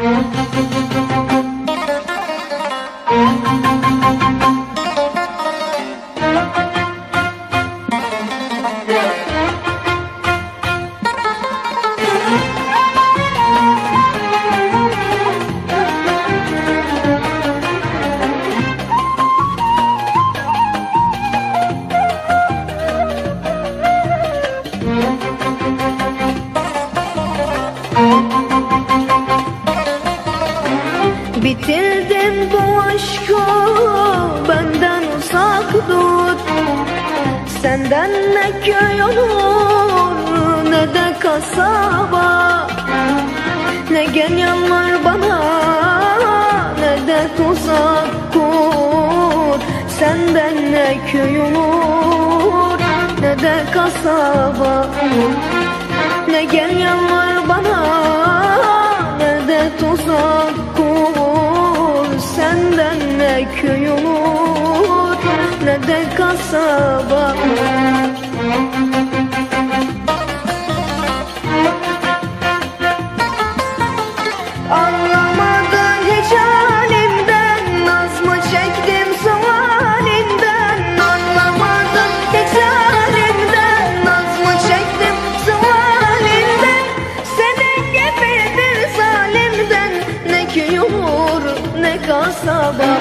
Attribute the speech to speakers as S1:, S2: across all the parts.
S1: Thank you. Bitirdim bu aşkı benden uzak dur. Senden ne köy olur ne de kasaba. Ne gel var bana ne de tuzak kur. Senden ne köy olur ne de kasaba. Ne gel var bana ne de tuzak kur kasaba Anlamadın hiç çektim sualinden? Anlamadın hiç halimden çektim sualinden? Senin gibi bir zalimden Ne köy olur ne kasaba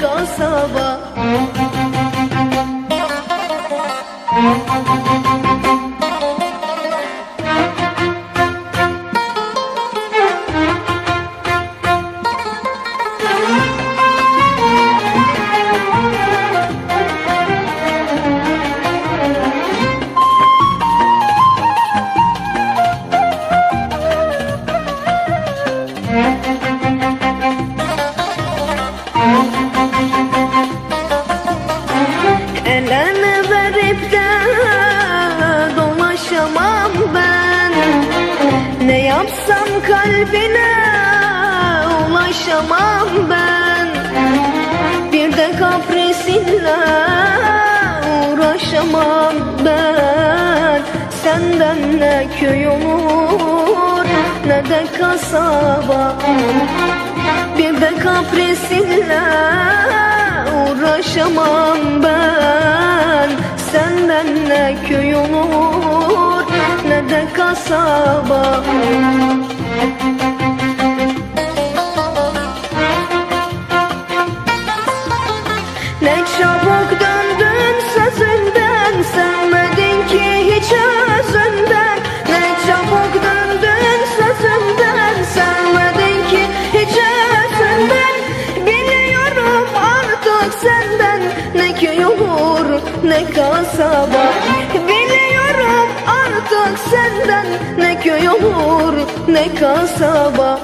S1: kasaba yapsam kalbine ulaşamam ben. Bir de kaprisinle uğraşamam ben. Senden ne köy olur ne de kasaba. Bir de kaprisinle uğraşamam ben. Senden ne köy olur kasaba. Ne çabuk döndün sözünden Sevmedin ki hiç özünden. Ne çabuk döndün sözünden Sevmedin ki hiç özünden. Biliyorum artık senden Ne köy olur ne kasaba. Biliyorum artık Ne köy olur ne kasaba